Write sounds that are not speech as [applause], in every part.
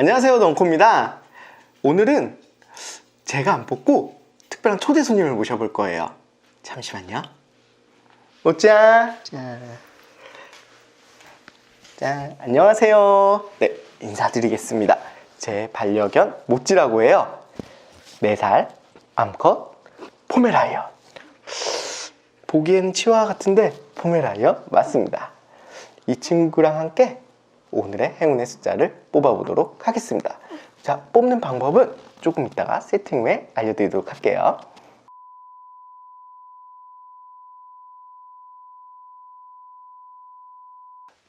안녕하세요 덩코입니다. 오늘은 제가 안 뽑고 특별한 초대 손님을 모셔볼 거예요. 잠시만요. 모짜 짠. 짠 안녕하세요. 네 인사드리겠습니다. 제 반려견 모찌라고 해요. 4살 암컷 포메라이언 보기에는 치와 같은데 포메라이언 맞습니다. 이 친구랑 함께 오늘의 행운의 숫자를 뽑아보도록 하겠습니다. 자, 뽑는 방법은 조금 이따가 세팅 후에 알려드리도록 할게요.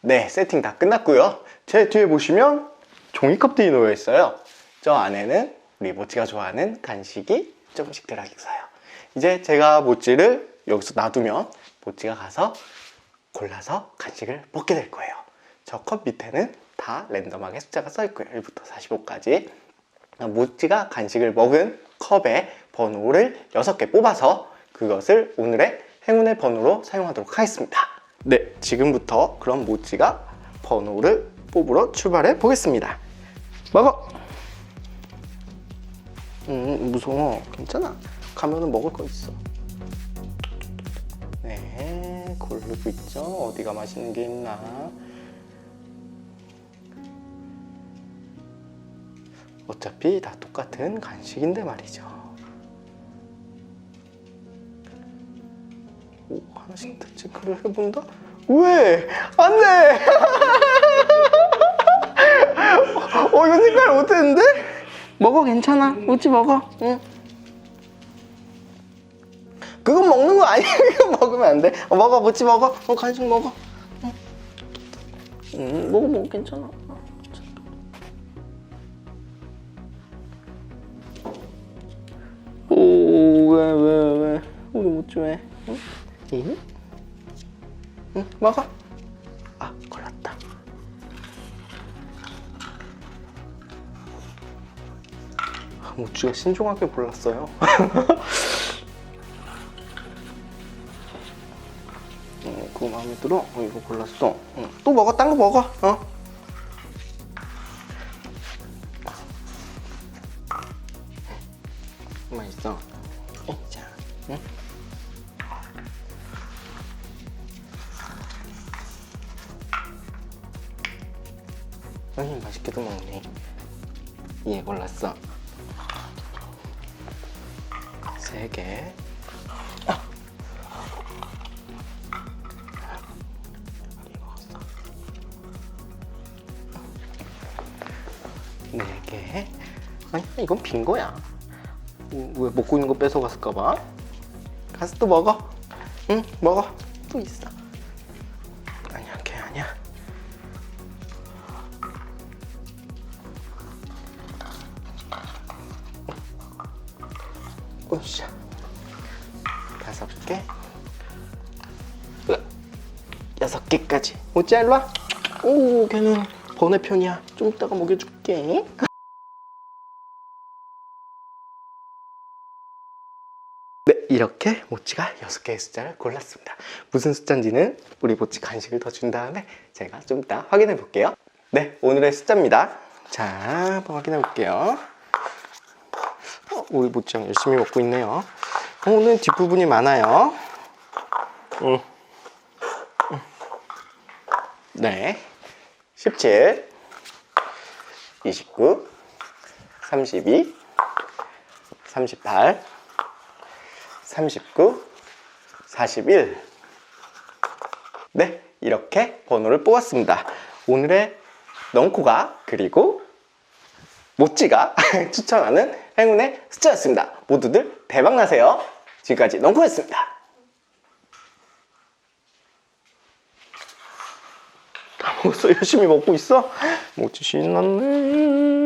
네, 세팅 다 끝났고요. 제 뒤에 보시면 종이컵들이 놓여 있어요. 저 안에는 우리 모찌가 좋아하는 간식이 조금씩 들어있어요. 이제 제가 모찌를 여기서 놔두면 모찌가 가서 골라서 간식을 먹게 될 거예요. 저 컵 밑에는 다 랜덤하게 숫자가 써 있고요. 1부터 45까지. 모찌가 간식을 먹은 컵에 번호를 6개 뽑아서 그것을 오늘의 행운의 번호로 사용하도록 하겠습니다. 네, 지금부터 그럼 모찌가 번호를 뽑으러 출발해 보겠습니다. 먹어! 음, 무서워. 괜찮아. 가면은 먹을 거 있어. 네, 고르고 있죠. 어디가 맛있는 게 있나. 어차피 다 똑같은 간식인데 말이죠. 오, 하나씩 더 체크를 해본다? 왜? 안 돼! [laughs] 어, 이거 색깔 못했는데? 먹어, 괜찮아. 오지 먹어. 응. 그건 먹는 거 아니야. [laughs] 이거 먹으면 안 돼. 어, 먹어, 모찌 먹어. 어, 간식 먹어. 응. 응, 먹어, 먹어. 어, 괜찮아. 왜? 응? 응? 응, 먹어. 아, 골랐다. 아, 모찌가 신중하게 골랐어요. [laughs] 어, 그거 마음에 들어? 어, 이거 골랐어. 응. 또 먹어, 딴 거 먹어. 어? 맛있어. 어, 자, 응? 응, 맛있게도 먹네. 얘 골랐어. 세 개. 네 개. 아니 이건 빈 거야. 음, 왜 먹고 있는 거 뺏어갔을까봐? 가서 또 먹어. 응 먹어. 또 있어. 아니야 걔 아니야. 오샤. 다섯 개. 으악. 여섯 개까지. 오지 일로 와. 오 걔는 번외편이야. 좀 이따가 먹여줄게. 네, 이렇게 모찌가 6개의 숫자를 골랐습니다. 무슨 숫자인지는 우리 모찌 간식을 더 준 다음에 제가 좀 이따 확인해 볼게요. 네, 오늘의 숫자입니다. 자, 한번 확인해 볼게요. 어, 우리 모찌랑 열심히 먹고 있네요. 어, 오늘 뒷부분이 많아요. 음. 음. 네, 17, 29, 32, 38, 39, 41. 네, 이렇게 번호를 뽑았습니다. 오늘의 넝코가 그리고 모찌가 [laughs] 추천하는 행운의 숫자였습니다. 모두들 대박 나세요. 지금까지 넝코였습니다. 다 먹었어? 열심히 먹고 있어? 모찌 신났네.